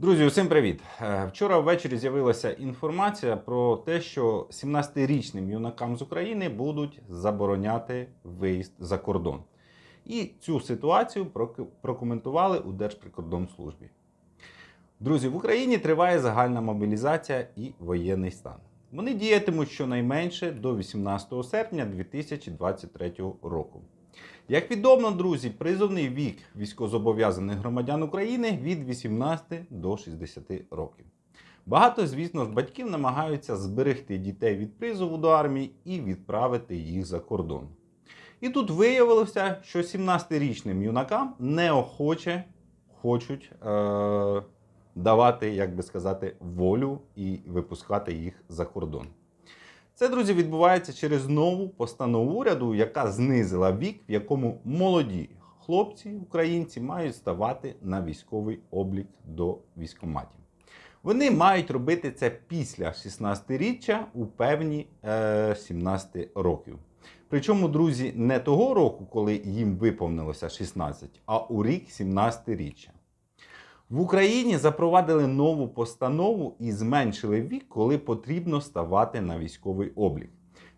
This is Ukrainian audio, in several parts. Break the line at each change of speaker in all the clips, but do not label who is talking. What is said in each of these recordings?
Друзі, усім привіт! Е, Вчора ввечері з'явилася інформація про те, що 17-річним юнакам з України будуть забороняти виїзд за кордон. І цю ситуацію прокоментували у Держприкордонслужбі. Друзі, в Україні триває загальна мобілізація і воєнний стан. Вони діятимуть щонайменше до 18 серпня 2023 року. Як відомо, друзі, призовний вік військовозобов'язаних громадян України від 18 до 60 років. Багато, звісно ж, батьків намагаються зберегти дітей від призову до армії і відправити їх за кордон. І тут виявилося, що 17-річним юнакам неохоче хочуть е- давати, як би сказати, волю і випускати їх за кордон. Це, друзі, відбувається через нову постанову уряду, яка знизила вік, в якому молоді хлопці, українці, мають ставати на військовий облік до військоматів. Вони мають робити це після 16-річчя у певні е, 17 років. Причому, друзі, не того року, коли їм виповнилося 16, а у рік 17-річчя. В Україні запровадили нову постанову і зменшили вік, коли потрібно ставати на військовий облік.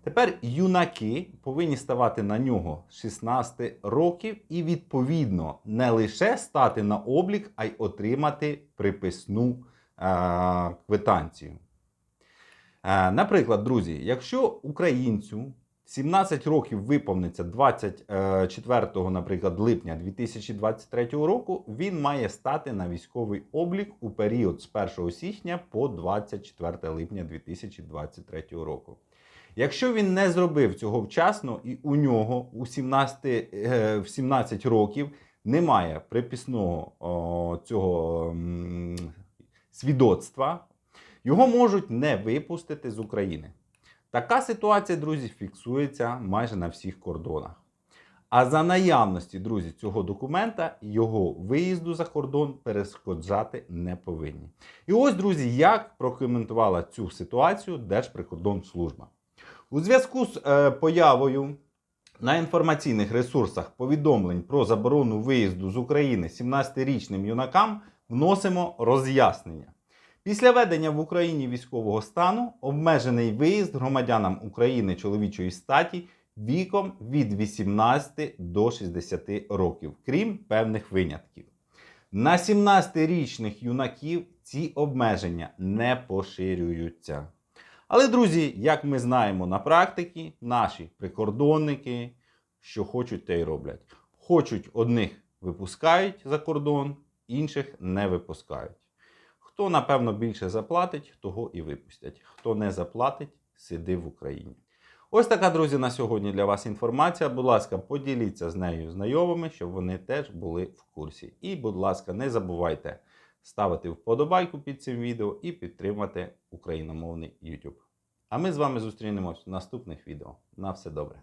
Тепер юнаки повинні ставати на нього з 16 років і, відповідно, не лише стати на облік, а й отримати приписну е- квитанцію. Е, наприклад, друзі, якщо українцю 17 років виповниться 24, наприклад, липня 2023 року, він має стати на військовий облік у період з 1 січня по 24 липня 2023 року. Якщо він не зробив цього вчасно, і у нього у 17, е, в 17 років немає приписного цього свідоцтва, його можуть не випустити з України. Така ситуація, друзі, фіксується майже на всіх кордонах. А за наявності, друзі, цього документа його виїзду за кордон перешкоджати не повинні. І ось, друзі, як прокоментувала цю ситуацію Держприкордонслужба. У зв'язку з е, появою на інформаційних ресурсах повідомлень про заборону виїзду з України 17-річним юнакам вносимо роз'яснення. Після введення в Україні військового стану обмежений виїзд громадянам України чоловічої статі віком від 18 до 60 років, крім певних винятків. На 17-річних юнаків ці обмеження не поширюються. Але, друзі, як ми знаємо на практиці, наші прикордонники, що хочуть, те й роблять. Хочуть одних випускають за кордон, інших не випускають. Хто, напевно, більше заплатить, того і випустять. Хто не заплатить, сиди в Україні. Ось така, друзі, на сьогодні для вас інформація. Будь ласка, поділіться з нею знайомими, щоб вони теж були в курсі. І, будь ласка, не забувайте ставити вподобайку під цим відео і підтримати україномовний YouTube. А ми з вами зустрінемось в наступних відео. На все добре.